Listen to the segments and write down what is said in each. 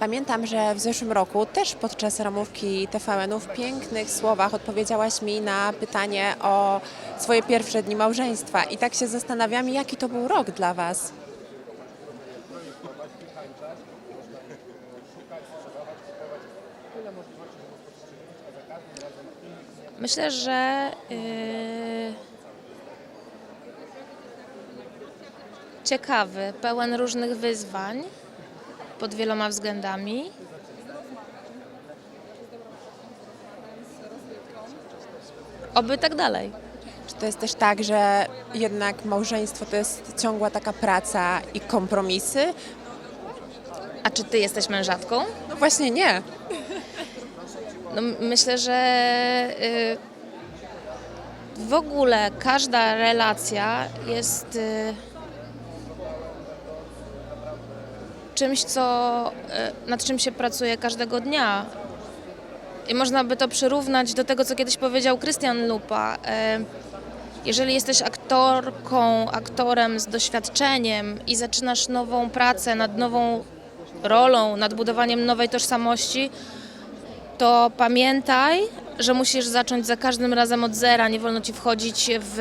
Pamiętam, że w zeszłym roku też podczas ramówki TVN-u w pięknych słowach odpowiedziałaś mi na pytanie o swoje pierwsze dni małżeństwa. I tak się zastanawiam, jaki to był rok dla Was. Myślę, że yy, ciekawy, pełen różnych wyzwań pod wieloma względami. Oby tak dalej. Czy to jest też tak, że jednak małżeństwo to jest ciągła taka praca i kompromisy? A czy ty jesteś mężatką? No właśnie nie. No, myślę, że y, w ogóle każda relacja jest czymś, co, y, nad czym się pracuje każdego dnia. I można by to przyrównać do tego, co kiedyś powiedział Krystian Lupa. Y, jeżeli jesteś aktorką, aktorem z doświadczeniem i zaczynasz nową pracę nad nową rolą, nad budowaniem nowej tożsamości, to pamiętaj, że musisz zacząć za każdym razem od zera. Nie wolno ci wchodzić w,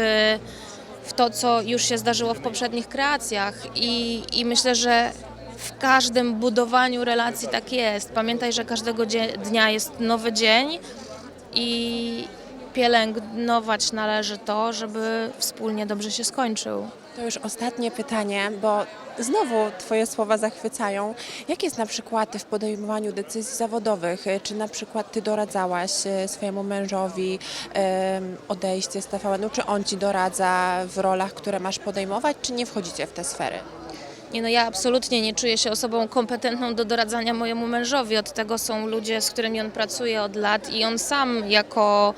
w to, co już się zdarzyło w poprzednich kreacjach. I, I myślę, że w każdym budowaniu relacji tak jest. Pamiętaj, że każdego dnia jest nowy dzień i pielęgnować należy to, żeby wspólnie dobrze się skończył. To już ostatnie pytanie, bo znowu Twoje słowa zachwycają. Jak jest na przykład w podejmowaniu decyzji zawodowych? Czy na przykład Ty doradzałaś e, swojemu mężowi odejście z TVN-u, czy on Ci doradza w rolach, które masz podejmować, czy nie wchodzicie w te sfery? Nie no, ja absolutnie nie czuję się osobą kompetentną do doradzania mojemu mężowi. Od tego są ludzie, z którymi on pracuje od lat i on sam jako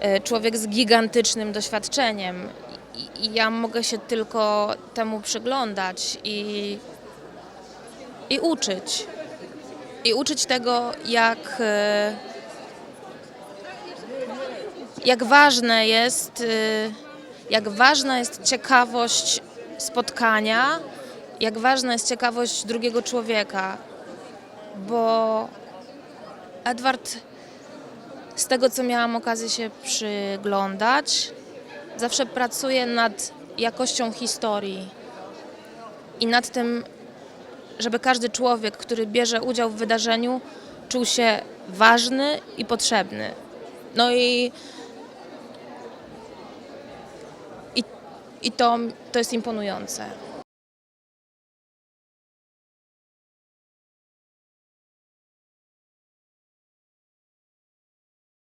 e, człowiek z gigantycznym doświadczeniem. I, ja mogę się tylko temu przyglądać i, i uczyć. I uczyć tego, jak, e, jak ważne jest, e, jak ważna jest ciekawość spotkania, jak ważna jest ciekawość drugiego człowieka, bo Edward, z tego co miałam okazję się przyglądać, zawsze pracuje nad jakością historii i nad tym, żeby każdy człowiek, który bierze udział w wydarzeniu, czuł się ważny i potrzebny. No i, i, i to, to jest imponujące.